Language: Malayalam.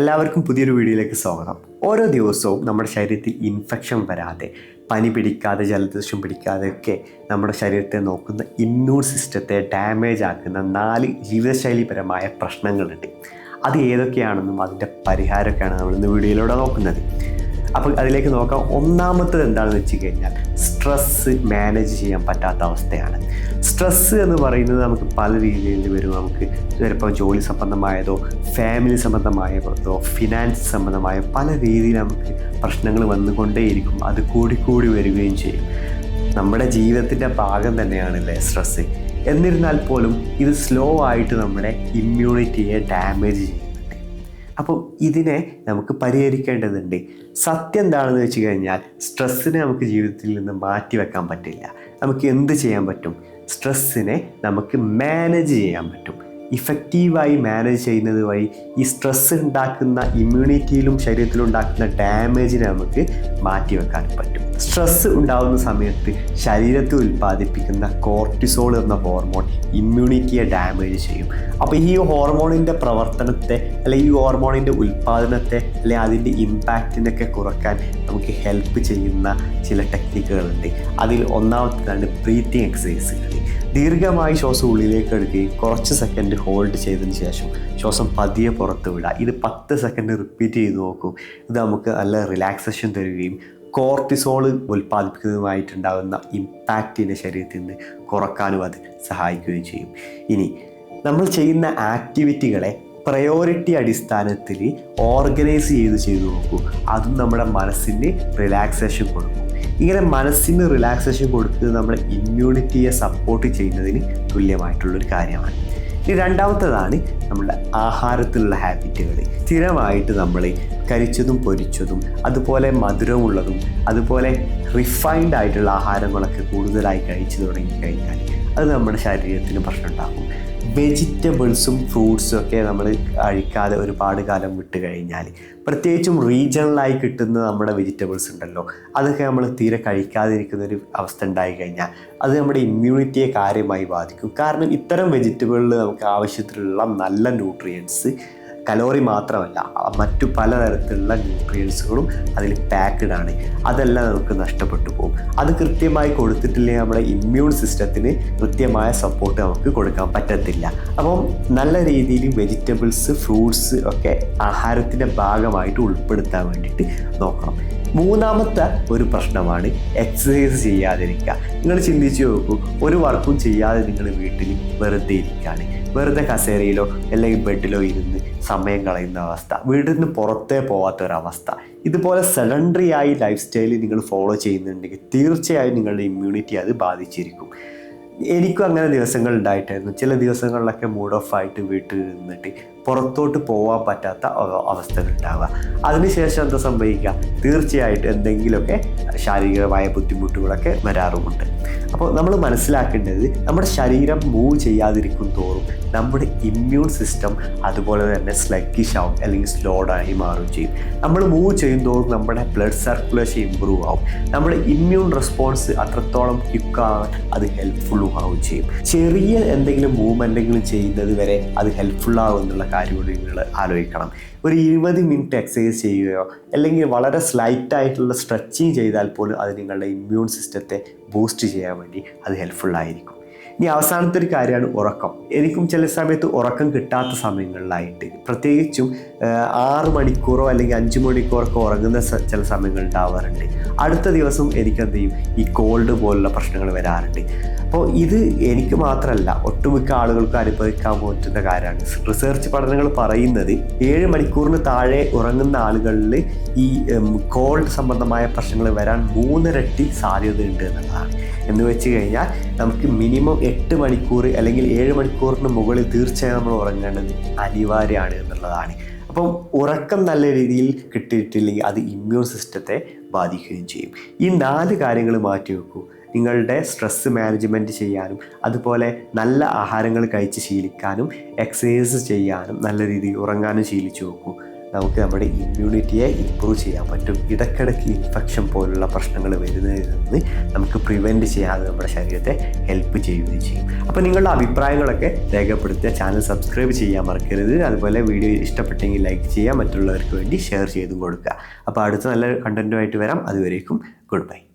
എല്ലാവർക്കും പുതിയൊരു വീഡിയോയിലേക്ക് സ്വാഗതം. ഓരോ ദിവസവും നമ്മുടെ ശരീരത്തിൽ ഇൻഫെക്ഷൻ വരാതെ പനി പിടിക്കാതെ ജലദോഷം പിടിക്കാതെ ഒക്കെ നമ്മുടെ ശരീരത്തെ നോക്കുന്ന ഇമ്മ്യൂൺ സിസ്റ്റത്തെ ഡാമേജ് ആക്കുന്ന നാല് ജീവിതശൈലിപരമായ പ്രശ്നങ്ങളുണ്ട്. അത് ഏതൊക്കെയാണെന്നും അതിന്റെ പരിഹാരമൊക്കെയാണ് നമ്മൾ ഇന്ന് വീഡിയോയിലൂടെ നോക്കുന്നത്. അപ്പോൾ അതിലേക്ക് നോക്കാം. ഒന്നാമത്തത് എന്താണെന്ന് വെച്ച് കഴിഞ്ഞാൽ സ്ട്രെസ്സ് മാനേജ് ചെയ്യാൻ പറ്റാത്ത അവസ്ഥയാണ്. സ്ട്രെസ്സ് എന്ന് പറയുന്നത് നമുക്ക് പല രീതിയിൽ വരും. നമുക്ക് ചിലപ്പോൾ ജോലി സംബന്ധമായതോ ഫാമിലി സംബന്ധമായതോ ഫിനാൻസ് സംബന്ധമായ പല രീതിയിൽ നമുക്ക് പ്രശ്നങ്ങൾ വന്നുകൊണ്ടേയിരിക്കും. അത് കൂടിക്കൂടി വരികയും ചെയ്യും. നമ്മുടെ ജീവിതത്തിന്റെ ഭാഗം തന്നെയാണല്ലേ സ്ട്രെസ്സ് എന്നിരുന്നാൽ പോലും ഇത് സ്ലോ ആയിട്ട് നമ്മുടെ ഇമ്മ്യൂണിറ്റിയെ ഡാമേജ് ചെയ്യുന്നുണ്ട് അപ്പോൾ ഇതിനെ നമുക്ക് പരിഹരിക്കേണ്ടതുണ്ട്. സത്യം എന്താണെന്ന് വെച്ച് കഴിഞ്ഞാൽ സ്ട്രെസ്സിനെ നമുക്ക് ജീവിതത്തിൽ നിന്ന് മാറ്റി വെക്കാൻ പറ്റില്ല. നമുക്ക് എന്ത് ചെയ്യാൻ പറ്റും? സ്ട്രെസ്സിനെ നമുക്ക് മാനേജ് ചെയ്യാൻ പറ്റും. ഇഫക്റ്റീവായി മാനേജ് ചെയ്യുന്നത് വഴി ഈ സ്ട്രെസ് ഉണ്ടാക്കുന്ന ഇമ്മ്യൂണിറ്റിയിലും ശരീരത്തിലും ഉണ്ടാക്കുന്ന ഡാമേജിനെ നമുക്ക് മാറ്റി വെക്കാൻ പറ്റും. സ്ട്രെസ്സ് ഉണ്ടാകുന്ന സമയത്ത് ശരീരത്തിൽ ഉൽപ്പാദിപ്പിക്കുന്ന കോർട്ടിസോൾ എന്ന ഹോർമോൺ ഇമ്മ്യൂണിറ്റിയെ ഡാമേജ് ചെയ്യും. അപ്പോൾ ഈ ഹോർമോണിന്റെ പ്രവർത്തനത്തെ അല്ലെങ്കിൽ ഈ ഹോർമോണിന്റെ ഉൽപ്പാദനത്തെ അല്ലെങ്കിൽ അതിന്റെ ഇമ്പാക്റ്റിനൊക്കെ കുറയ്ക്കാൻ നമുക്ക് ഹെൽപ്പ് ചെയ്യുന്ന ചില ടെക്നിക്കുകളുണ്ട്. അതിൽ ഒന്നാമത്തേതാണ് ബ്രീത്തിങ് എക്സസൈസുകൾ. ദീർഘമായി ശ്വാസം ഉള്ളിലേക്ക് എടുക്കുകയും കുറച്ച് സെക്കൻഡ് ഹോൾഡ് ചെയ്തതിന് ശേഷം ശ്വാസം പതിയെ പുറത്ത് വിടുക ഇത് പത്ത് സെക്കൻഡ് റിപ്പീറ്റ് ചെയ്ത് നോക്കൂ. ഇത് നമുക്ക് നല്ല റിലാക്സേഷൻ തരികയും കോർട്ടിസോൾ ഉൽപ്പാദിപ്പിക്കുന്നതുമായിട്ടുണ്ടാകുന്ന ഇമ്പാക്റ്റിന്റെ ശരീരത്തിൽ നിന്ന് കുറക്കാനും അത് സഹായിക്കുകയും ചെയ്യും. ഇനി നമ്മൾ ചെയ്യുന്ന ആക്ടിവിറ്റികളെ പ്രയോറിറ്റി അടിസ്ഥാനത്തിൽ ഓർഗനൈസ് ചെയ്ത് ചെയ്തു നോക്കൂ. അതും നമ്മുടെ മനസ്സിന് റിലാക്സേഷൻ കൊടുക്കും. ഇങ്ങനെ മനസ്സിന് റിലാക്സേഷൻ കൊടുക്കുന്നത് നമ്മുടെ ഇമ്മ്യൂണിറ്റിയെ സപ്പോർട്ട് ചെയ്യുന്നതിന് തുല്യമായിട്ടുള്ളൊരു കാര്യമാണ്. ഇനി രണ്ടാമത്തതാണ് നമ്മുടെ ആഹാരത്തിലുള്ള ഹാബിറ്റുകൾ സ്ഥിരമായിട്ട് നമ്മൾ കരിച്ചതും പൊരിച്ചതും അതുപോലെ മധുരമുള്ളതും അതുപോലെ റിഫൈൻഡ് ആയിട്ടുള്ള ആഹാരങ്ങളൊക്കെ കൂടുതലായി കഴിച്ചു തുടങ്ങിക്കഴിഞ്ഞാൽ അത് നമ്മുടെ ശരീരത്തിന് പ്രശ്നം ഉണ്ടാക്കും. വെജിറ്റബിൾസും ഫ്രൂട്ട്സും ഒക്കെ നമ്മൾ കഴിക്കാതെ ഒരുപാട് കാലം വിട്ട് കഴിഞ്ഞാൽ പ്രത്യേകിച്ചും റീജിയണലായി കിട്ടുന്ന നമ്മുടെ വെജിറ്റബിൾസ് ഉണ്ടല്ലോ അതൊക്കെ നമ്മൾ തീരെ കഴിക്കാതിരിക്കുന്ന ഒരു അവസ്ഥ ഉണ്ടായി കഴിഞ്ഞാൽ അത് നമ്മുടെ ഇമ്മ്യൂണിറ്റിയെ കാര്യമായി ബാധിക്കും. കാരണം ഇത്തരം വെജിറ്റബിളിൽ നമുക്ക് ആവശ്യത്തിലുള്ള നല്ല ന്യൂട്രിയൻസ് കലോറി മാത്രമല്ല മറ്റു പലതരത്തിലുള്ള ന്യൂട്രിയൻസുകളും അതിൽ പാക്ക്ഡ് ആണ്. അതെല്ലാം നമുക്ക് നഷ്ടപ്പെട്ടു പോകും. അത് കൃത്യമായി കൊടുത്തിട്ടില്ലെങ്കിൽ നമ്മുടെ ഇമ്മ്യൂൺ സിസ്റ്റത്തിന് കൃത്യമായ സപ്പോർട്ട് നമുക്ക് കൊടുക്കാൻ പറ്റത്തില്ല. അപ്പം നല്ല രീതിയിൽ വെജിറ്റബിൾസ് ഫ്രൂട്ട്സ് ഒക്കെ ആഹാരത്തിന്റെ ഭാഗമായിട്ട് ഉൾപ്പെടുത്താൻ വേണ്ടിയിട്ട് നോക്കണം. മൂന്നാമത്തെ ഒരു പ്രശ്നമാണ് എക്സസൈസ് ചെയ്യാതിരിക്കുക. നിങ്ങൾ ചിന്തിച്ചു നോക്കൂ ഒരു വർക്കും ചെയ്യാതെ നിങ്ങൾ വീട്ടിൽ വെറുതെ ഇരിക്കുകയാണ്. വെറുതെ കസേരയിലോ അല്ലെങ്കിൽ ബെഡിലോ ഇരുന്ന് സമയം കളയുന്ന അവസ്ഥ വീട്ടിൽ നിന്ന് പുറത്തേ പോകാത്തൊരവസ്ഥ ഇതുപോലെ സെഡൻഡറി ആയി ലൈഫ് സ്റ്റൈൽ നിങ്ങൾ ഫോളോ ചെയ്യുന്നുണ്ടെങ്കിൽ തീർച്ചയായും നിങ്ങളുടെ ഇമ്മ്യൂണിറ്റി അത് ബാധിച്ചിരിക്കും. എനിക്കും അങ്ങനെ ദിവസങ്ങൾ ഉണ്ടായിട്ടായിരുന്നു. ചില ദിവസങ്ങളിലൊക്കെ മൂഡ് ഓഫ് ആയിട്ട് വീട്ടിൽ നിന്നിട്ട് പുറത്തോട്ട് പോകാൻ പറ്റാത്ത അവസ്ഥകൾ ഉണ്ടാവുക. അതിനുശേഷം എന്താ സംഭവിക്കുക? തീർച്ചയായിട്ടും എന്തെങ്കിലുമൊക്കെ ശാരീരികമായ ബുദ്ധിമുട്ടുകളൊക്കെ വരാറുമുണ്ട്. അപ്പോൾ നമ്മൾ മനസ്സിലാക്കേണ്ടത് നമ്മുടെ ശരീരം മൂവ് ചെയ്യാതിരിക്കും തോറും നമ്മുടെ ഇമ്മ്യൂൺ സിസ്റ്റം അതുപോലെ തന്നെ സ്ലഗ്ഗിഷ് ആവും അല്ലെങ്കിൽ സ്ലോഡായി മാറുകയും ചെയ്യും. നമ്മൾ മൂവ് ചെയ്യും തോറും നമ്മുടെ ബ്ലഡ് സർക്കുലേഷൻ ഇമ്പ്രൂവ് ആവും. നമ്മുടെ ഇമ്മ്യൂൺ റെസ്പോൺസ് അത്രത്തോളം ക്വിക്കാവാൻ അത് ഹെൽപ്ഫുള്ളും ആവുകയും ചെയ്യും. ചെറിയ എന്തെങ്കിലും മൂവ്മെന്റെങ്കിലും ചെയ്യുന്നത് വരെ അത് ഹെൽപ്ഫുൾ എന്നുള്ള കാര്യം കൂടി നിങ്ങൾ ആലോചിക്കണം. ഒരു ഇരുപത് മിനിറ്റ് എക്സസൈസ് ചെയ്യുകയോ അല്ലെങ്കിൽ വളരെ സ്ലൈറ്റ് ആയിട്ടുള്ള സ്ട്രെച്ചിങ് ചെയ്താൽ പോലും അത് നിങ്ങളുടെ ഇമ്മ്യൂൺ സിസ്റ്റത്തെ ബൂസ്റ്റ് ചെയ്യാൻ വേണ്ടി അത് ഹെൽപ്ഫുൾ ആയിരിക്കും. ഇനി അവസാനത്തെ ഒരു കാര്യമാണ് ഉറക്കം. എനിക്കും ചില സമയത്ത് ഉറക്കം കിട്ടാത്ത സമയങ്ങളിലായിട്ട്. പ്രത്യേകിച്ചും ആറ് മണിക്കൂറോ അല്ലെങ്കിൽ അഞ്ച് മണിക്കൂറൊക്കെ ഉറങ്ങുന്ന ചില സമയങ്ങൾ ഉണ്ടാവാറുണ്ട്. അടുത്ത ദിവസം എനിക്കെന്ത് ചെയ്യും? ഈ കോൾഡ് പോലുള്ള പ്രശ്നങ്ങൾ വരാറുണ്ട്. അപ്പോൾ ഇത് എനിക്ക് മാത്രമല്ല ഒട്ടുമിക്ക ആളുകൾക്കും അനുഭവിക്കാൻ പറ്റുന്ന കാര്യമാണ്. റിസർച്ച് പഠനങ്ങൾ പറയുന്നത് ഏഴ് മണിക്കൂറിന് താഴെ ഉറങ്ങുന്ന ആളുകളിൽ ഈ കോൾഡ് സംബന്ധമായ പ്രശ്നങ്ങൾ വരാൻ മൂന്നിരട്ടി സാധ്യതയുണ്ട് എന്നുള്ളതാണ്. എന്ന് വെച്ച് കഴിഞ്ഞാൽ നമുക്ക് മിനിമം എട്ട് മണിക്കൂർ അല്ലെങ്കിൽ ഏഴ് മണിക്കൂറിന് മുകളിൽ തീർച്ചയായും നമ്മൾ ഉറങ്ങേണ്ടത് അനിവാര്യമാണ് എന്നുള്ളതാണ്. അപ്പം ഉറക്കം നല്ല രീതിയിൽ കിട്ടിയിട്ടില്ലെങ്കിൽ അത് ഇമ്മ്യൂൺ സിസ്റ്റത്തെ ബാധിക്കുകയും ചെയ്യും. ഈ നാല് കാര്യങ്ങൾ മാറ്റി വെക്കൂ. നിങ്ങളുടെ സ്ട്രെസ്സ് മാനേജ്മെന്റ് ചെയ്യാനും അതുപോലെ നല്ല ആഹാരങ്ങൾ കഴിച്ച് ശീലിക്കാനും എക്സസൈസ് ചെയ്യാനും നല്ല രീതിയിൽ ഉറങ്ങാനും ശീലിച്ചു നോക്കൂ നമുക്ക് നമ്മുടെ ഇമ്മ്യൂണിറ്റിയെ ഇമ്പ്രൂവ് ചെയ്യാൻ പറ്റും. ഇടയ്ക്കിടയ്ക്ക് ഇൻഫെക്ഷൻ പോലുള്ള പ്രശ്നങ്ങൾ വരുന്നതിൽ നിന്ന് നമുക്ക് പ്രിവെന്റ് ചെയ്യാതെ നമ്മുടെ ശരീരത്തെ ഹെൽപ്പ് ചെയ്യുകയും ചെയ്യും. അപ്പോൾ നിങ്ങളുടെ അഭിപ്രായങ്ങളൊക്കെ രേഖപ്പെടുത്തുക. ചാനൽ സബ്സ്ക്രൈബ് ചെയ്യാൻ മറക്കരുത്. അതുപോലെ വീഡിയോ ഇഷ്ടപ്പെട്ടെങ്കിൽ ലൈക്ക് ചെയ്യുക. മറ്റുള്ളവർക്ക് വേണ്ടി ഷെയർ ചെയ്തും കൊടുക്കുക. അപ്പോൾ അടുത്ത നല്ല കണ്ടന്റുമായിട്ട് വരാം. അതുവരേക്കും ഗുഡ് ബൈ